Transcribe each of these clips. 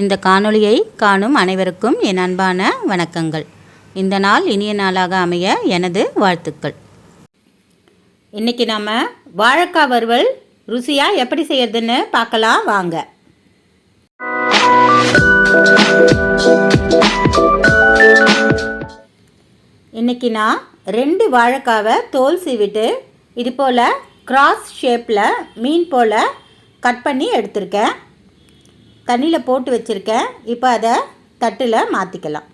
இந்த காணொளியை காணும் அனைவருக்கும் என் அன்பான வணக்கங்கள். இந்த நாள் இனிய நாளாக அமைய எனது வாழ்த்துக்கள். இன்னைக்கு நம்ம வாழைக்காய் வறுவல் ருசியாக எப்படி செய்யறதுன்னு பார்க்கலாம் வாங்க. இன்னைக்கு நான் ரெண்டு வாழைக்காவை தோல் சீவிட்டு இது போல் கிராஸ் ஷேப்பில் மீன் போல் கட் பண்ணி எடுத்திருக்கேன். தண்ணியில் போட்டு வச்சுருக்கேன். இப்போ அதை தட்டில் மாற்றிக்கலாம்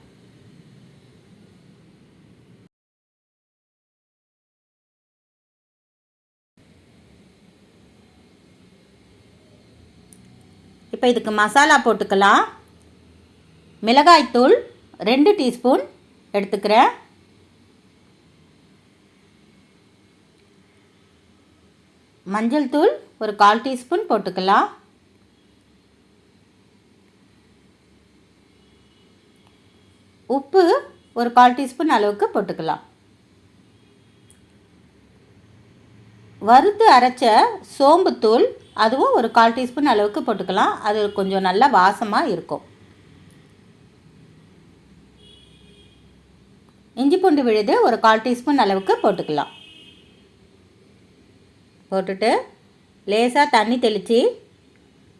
இப்போ இதுக்கு மசாலா போட்டுக்கலாம். மிளகாய்த்தூள் ரெண்டு டீஸ்பூன் எடுத்துக்கிறேன். மஞ்சள் தூள் ஒரு கால் டீஸ்பூன் போட்டுக்கலாம். உப்பு ஒரு கால் டீஸ்பூன் அளவுக்கு போட்டுக்கலாம். வறுத்து அரைச்ச சோம்புத்தூள் அதுவும் ஒரு கால் டீஸ்பூன் அளவுக்கு போட்டுக்கலாம். அது கொஞ்சம் நல்லா வாசமாக இருக்கும். இஞ்சி பூண்டு விழுது ஒரு கால் டீஸ்பூன் அளவுக்கு போட்டுக்கலாம். போட்டுட்டு லேசாக தண்ணி தெளித்து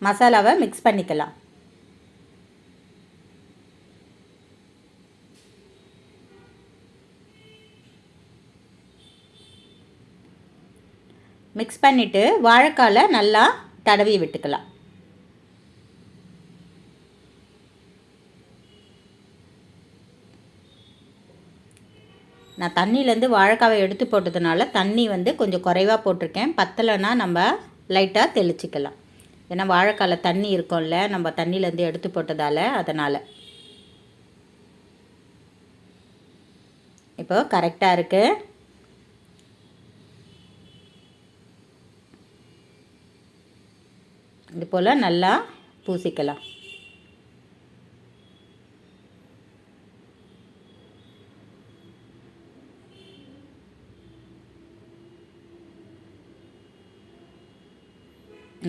மசாலாவை மிக்ஸ் பண்ணிக்கலாம். மிக்ஸ் பண்ணிவிட்டு வாழைக்காலை நல்லா தடவி விட்டுக்கலாம். நான் தண்ணியிலேருந்து வாழைக்காவை எடுத்து போட்டதுனால தண்ணி வந்து கொஞ்சம் குறைவாக போட்டிருக்கேன். பத்தலைன்னா நம்ம லைட்டாக தெளிச்சிக்கலாம். ஏன்னா வாழைக்கால தண்ணி இருக்கும்ல நம்ம தண்ணியிலேருந்து எடுத்து போட்டதால் அதனால். இப்போ கரெக்டாக இருக்குது இது போல் நல்லா பூசிக்கலாம்.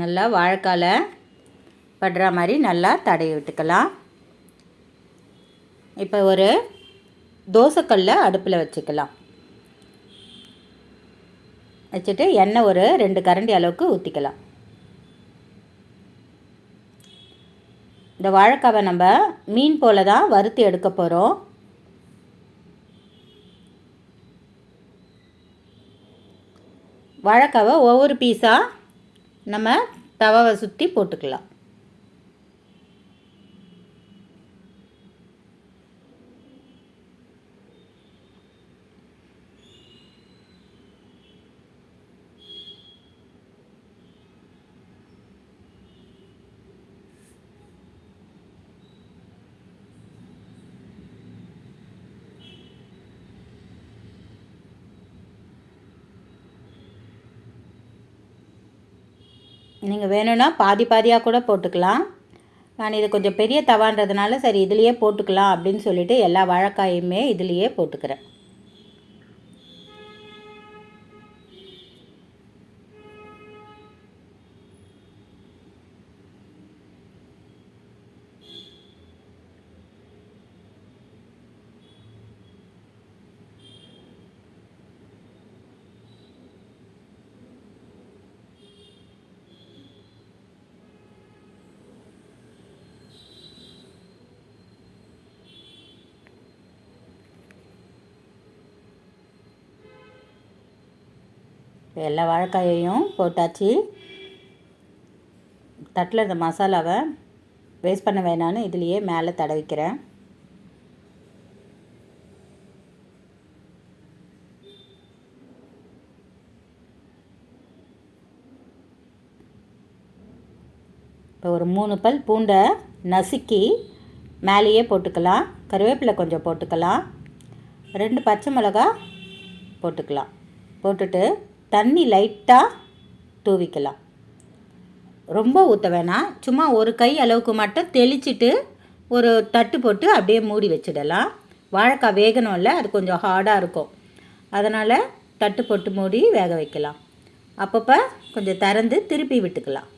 நல்லா வாழைக்கால படுற மாதிரி நல்லா தடவி விட்டுக்கலாம். இப்போ ஒரு தோசைக்கல்ல அடுப்பில் வச்சுக்கலாம். வச்சுட்டு எண்ணெய் ஒரு ரெண்டு கரண்டி அளவுக்கு ஊற்றிக்கலாம் இந்த வாழைக்காவை நம்ம மீன் போல தான் வறுத்து எடுக்க போகிறோம் வாழைக்காவை ஒவ்வொரு பீஸாக நம்ம தவாவை சுற்றி போட்டுக்கலாம். நீங்கள் வேணும்னா பாதி பாதியாக கூட போட்டுக்கலாம். நான் இது கொஞ்சம் பெரிய தவான்றதுனால சரி இதுலேயே போட்டுக்கலாம் அப்படின்னு சொல்லிட்டு எல்லா வாழைக்காயுமே இதுலேயே போட்டுக்கிறேன். இப்போ எல்லா வாழைக்காயையும் போட்டாச்சு. தட்டில் இந்த மசாலாவை வேஸ்ட் பண்ண வேணான்னு இதுலேயே மேலே தடவிக்கிறேன் இப்போ ஒரு மூணு பல் பூண்டை நசுக்கி மேலேயே போட்டுக்கலாம். கருவேப்பிலை கொஞ்சம் போட்டுக்கலாம். ரெண்டு பச்சை மிளகா போட்டுக்கலாம். போட்டுட்டு தண்ணி லைட்டாக தூவிக்கலாம். ரொம்ப ஊற்ற வேணாம். சும்மா ஒரு கை அளவுக்கு மட்டும் தெளிச்சிட்டு ஒரு தட்டு போட்டு அப்படியே மூடி வச்சிடலாம். வாழைக்காய் வேகணும்ல அது கொஞ்சம் ஹார்டாக இருக்கும். அதனால் தட்டு போட்டு மூடி வேக வைக்கலாம். அப்பப்போ கொஞ்சம் திறந்து திருப்பி விட்டுக்கலாம்.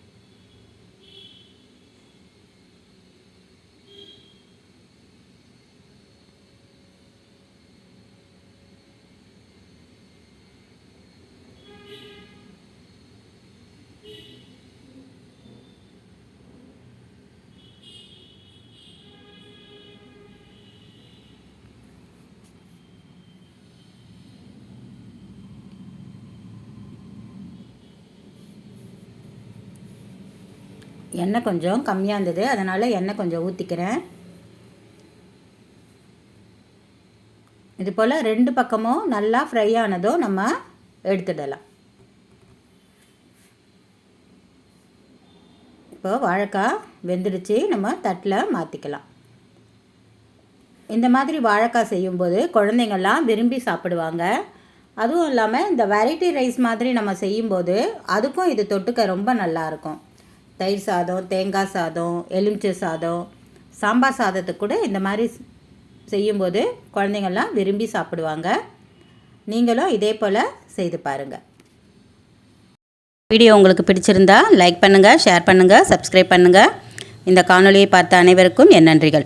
எண்ணெய் கொஞ்சம் கம்மியாக இருந்தது. அதனால் எண்ணெய் கொஞ்சம் ஊற்றிக்கிறேன் இது போல் ரெண்டு பக்கமும் நல்லா ஃப்ரை ஆனதும் நம்ம எடுத்துடலாம். இப்போ வாழைக்காய் வெந்துடுச்சு. நம்ம தட்டில் மாற்றிக்கலாம் இந்த மாதிரி வாழைக்காய் செய்யும்போது குழந்தைங்கள்லாம் விரும்பி சாப்பிடுவாங்க. அதுவும் இல்லாமல் இந்த வெரைட்டி ரைஸ் மாதிரி நம்ம செய்யும்போது அதுக்கும் இது தொட்டுக்க ரொம்ப நல்லாயிருக்கும் தயிர் சாதம் தேங்காய் சாதம் எலுமிச்சை சாதம் சாம்பார் சாதத்துக்கு கூட இந்த மாதிரி செய்யும்போது குழந்தைங்கள்லாம் விரும்பி சாப்பிடுவாங்க. நீங்களும் இதே போல் செய்து பாருங்கள் வீடியோ உங்களுக்கு பிடிச்சிருந்தா லைக் பண்ணுங்கள் ஷேர் பண்ணுங்கள் சப்ஸ்கிரைப் பண்ணுங்கள் இந்த காணொலியை பார்த்த அனைவருக்கும் என் நன்றிகள்.